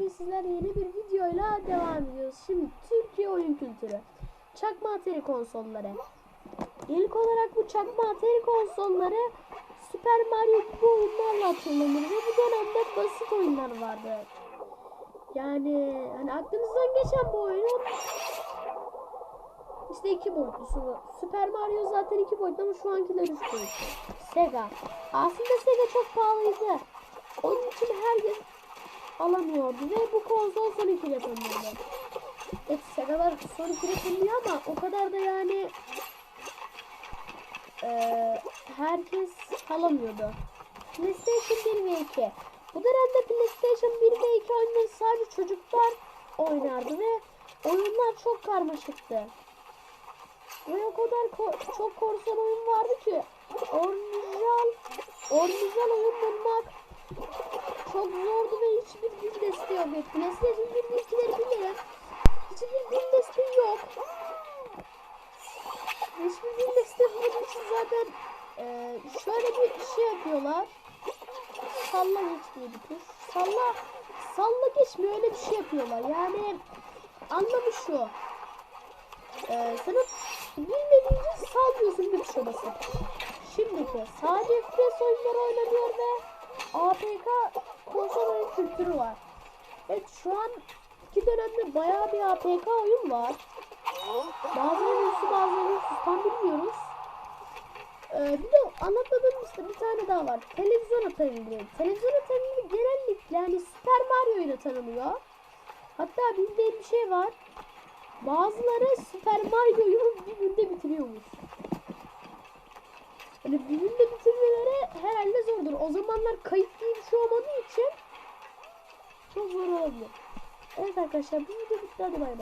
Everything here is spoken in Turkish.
Bugün sizler yeni bir videoyla devam ediyoruz. Şimdi Türkiye oyun kültürü. Çakma Atari konsolları. İlk olarak bu çakma Atari konsolları Super Mario gibi oyunlarla hatırlanır ve bu dönemde basit oyunlar vardı. Yani hani aklınızdan geçen bu oyunun işte iki boyutlusu. Super Mario zaten iki boyutlu ama şu ankiler üç boyutlu. Sega. Aslında Sega çok pahalıydı. Onun için herkes alamıyordu ve bu konsol son iki yapımıydı. Evet Sega'lar son iki yapımıyor ama o kadar da yani eee, herkes alamıyordu. PlayStation 1 ve 2. Bu dönemde PlayStation 1 ve 2 oyunları sadece çocuklar oynardı ve oyunlar çok karmaşıktı. Ve o kadar ko- çok korsan oyun vardı ki orijinal orijinal oyun çok zordu ve hiçbir gün desteği yok. PlayStation 1 ve 2'leri bilirim. Hiçbir gün desteği yok. Hiçbir gün desteği olmadığı için zaten e, şöyle bir şey yapıyorlar. Salla geç diye bir tuş. Salla, salla geçmiyor öyle bir şey yapıyorlar. Yani anlamı şu. Ee, sana bilmediğince sallıyorsun bir tuşa basıp. Şimdiki sadece FPS oyunları oynanıyor ve APK konsol oyun kültürü var. Evet şu an iki dönemde bayağı bir APK oyun var. Bazıları üstü bazıları üstü tam bilmiyoruz. Ee, bir de anlatmadığım bir tane daha var. Televizyon atarileri. Televizyon atarileri genellikle yani Super Mario ile tanınıyor. Hatta bildiğim bir şey var. Bazıları Super Mario'yu bir günde bitiriyormuş. Hani bir günde bitirmeleri herhalde zordur. O zamanlar kayıt diye bir şey olmadığı için çok zor olabilir. Evet arkadaşlar bu video bitti hadi bay bay.